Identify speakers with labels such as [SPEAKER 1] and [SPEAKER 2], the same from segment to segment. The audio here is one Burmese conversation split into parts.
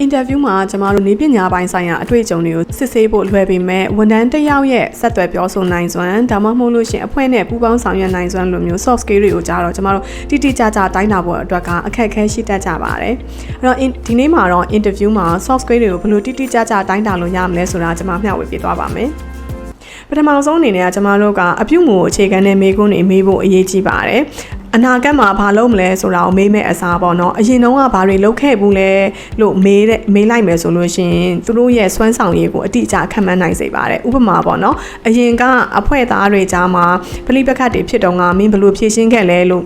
[SPEAKER 1] အင်တာဗျူးမှာကျမတို့နေပညာပိုင်းဆိုင်ရာအတွေ့အကြုံတွေကိုစစ်ဆေးဖို့လွယ်ပေမဲ့ဝန်ထမ်းတစ်ယောက်ရဲ့ဆက်သွယ်ပြောဆိုနိုင်စွမ်းဒါမှမဟုတ်လို့ရှရင်အဖွဲ့နဲ့ပူးပေါင်းဆောင်ရွက်နိုင်စွမ်းလိုမျိုး soft skill တွေကိုကြားတော့ကျမတို့တိတိကျကျတိုင်းတာဖို့အတွက်ကအခက်အခဲရှိတတ်ကြပါတယ်အဲ့တော့ in- ဒီနေ့မှာတော့ interview မှာ soft skill တွေကိုဘယ်လိုတိတိကျကျတိုင်းတာလို့ရမလဲဆိုတာကျမမျှဝေပေးသွားပါမယ် ပထမဆုံးအနေနဲ့ကကျမတို့ကအပြုမူအခြေခံတဲ့မေးခွန်းတွေမေးဖို့အရေးကြီးပါတယ်။အနာဂတ်မှာဘာလုပ်မလဲဆိုတာကိုမေးမဲ့အစားပေါ့နော်။အရင်တုန်းကဘာတွေလုပ်ခဲ့ဘူးလဲလို့မေးတဲ့မေးလိုက်မယ်ဆိုလို့ရှိရင်သူတို့ရဲ့စွမ်းဆောင်ရည်ကိုအတိအကျခံမှန်းနိုင်စေပါတယ်။ဥပမာပေါ့နော်။အရင်ကအဖွဲသားတွေကြားမှာပလိပခတ်တွေဖြစ်တော့ကမင်းဘယ်လိုဖြေရှင်းခဲ့လဲလို့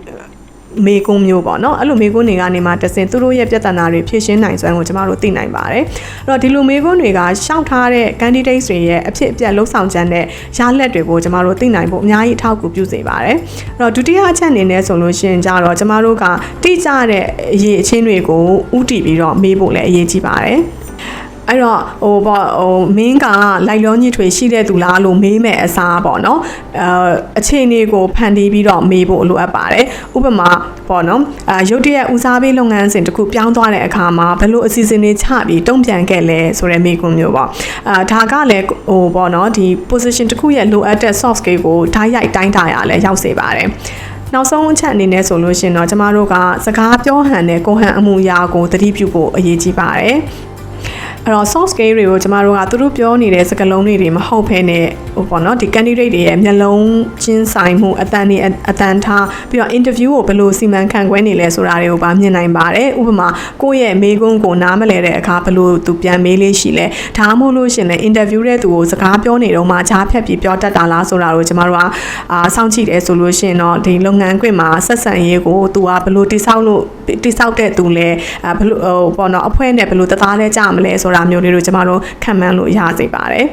[SPEAKER 1] မေကုန်းမျိုးပေါ့နော်အဲ့လိုမေကုန်းတွေကနေမှတစင်သူတို့ရဲ့ပြဿနာတွေဖြေရှင်းနိုင်စွမ်းကိုကျမတို့သိနိုင်ပါတယ်အဲ့တော့ဒီလိုမေကုန်းတွေကရှောက်ထားတဲ့ candidates တွေရဲ့အဖြစ်အပျက်လှုပ်ဆောင်ချက်နဲ့ရလက်တွေကိုကျမတို့သိနိုင်ဖို့အများကြီးအထောက်အကူပြုစေပါတယ်အဲ့တော့ဒုတိယအချက်အနေနဲ့ဆိုလို့ရှိရင်ကြတော့ကျမတို့ကတိကျတဲ့အရေးအချင်းတွေကိုဥတည်ပြီးတော့မေးဖို့လည်းအရေးကြီးပါတယ် အဲ့တော့ဟိုပေါ့ဟိုမင်းကလိုက်လောညစ်ထွေရှိတဲ့သူလားလို့မေးမဲ့အစားပေါ့နော်အဲအခြေအနေကိုဖန်တီးပြီးတော့မေးဖို့လိုအပ်ပါတယ်ဥပမာပေါ့နော်အဲရုတ်တရက်ဦးစားပေးလုပ်ငန်းစဉ်တစ်ခုပြောင်းသွားတဲ့အခါမှာဘယ်လိုအစီအစဉ်တွေချပြီးတုံ့ပြန်ခဲ့လဲဆိုတဲ့မေးခွန်းမျိုးပေါ့အာဒါကလည်းဟိုပေါ့နော်ဒီ position တစ်ခုရဲ့လိုအပ်တဲ့ soft skill ကိုဓာတ်ရိုက်တိုင်းတာရလဲရောက်စေပါတယ်နောက်ဆုံးအချက်အနေနဲ့ဆိုလို့ရှိရင်တော့ကျမတို့ကစကားပြောဟန်တဲ့ကိုဟန်အမှုရာကိုသတိပြုဖို့အရေးကြီးပါတယ် အဲ့တော့ soft skill တွေကိုကျမတို့ကသူတို့ပြောနေတဲ့စကားလုံးတွေတွေမဟုတ်ဘဲနဲ့ဟိုပေါ့နော်ဒီ candidate တွေရဲ့မျက်လုံးချင်းဆိုင်မှုအတန်တွေအအတန်ထားပြီးတော့ interview ကိုဘယ်လိုစီမံခန့်ခွဲနေလဲဆိုတာတွေကိုပါမြင်နိုင်ပါတယ်ဥပမာကိုယ့်ရဲ့မေးခွန်းကိုနားမလဲတဲ့အခါဘယ်လိုသူပြန်မေးလေးရှိလဲဒါမှမဟုတ်လို့ရှရင်လည်း interview တဲ့သူကိုစကားပြောနေတော့မှကြားဖြတ်ပြီးပြောတတ်တာလားဆိုတာကိုကျမတို့ကအာစောင့်ကြည့်တယ်ဆိုလို့ရှရင်တော့ဒီလုပ်ငန်းခွင်မှာဆက်ဆံရေးကိုသူကဘယ်လိုတိဆောက်လို့တိဆောက်တဲ့သူလဲအာဘယ်လိုဟိုပေါ့နော်အဖွဲ့နဲ့ဘယ်လိုတသားလဲကြမလဲဆိုတာမျိုးလေးတို့ကျမတို့ခံမှန်းလို့ရစေပါတယ်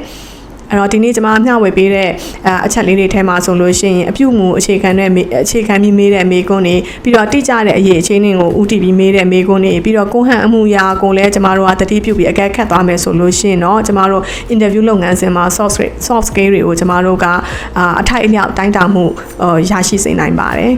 [SPEAKER 1] အဲ့တော့ဒီနေ့ကျွန်မမျှဝေပေးတဲ့အအချက်လေးတွေထဲမှာဆိုလို့ရှိရင်အပြုတ်မှုအခြေခံတဲ့မေအခြေခံပြီးမေးတဲ့မေးခွန်းတွေပြီးတော့တိကျတဲ့အရေးအခြေအနေကိုဥတည်ပြီးမေးတဲ့မေးခွန်းတွေပြီးတော့ကိုဟန်အမှုရာကိုလည်းကျွန်မတို့ကတတိပြုပြီးအကဲခတ်သွားမယ်ဆိုလို့ရှိရင်တော့ကျွန်မတို့ interview လုပ်ငန်းစဉ်မှာ soft skill- soft skill တွေကိုကျွန်မတို့ကအာအထိုက်အလျောက်တိုင်းတာမှုဟိုရရှိစေနိုင်ပါတယ်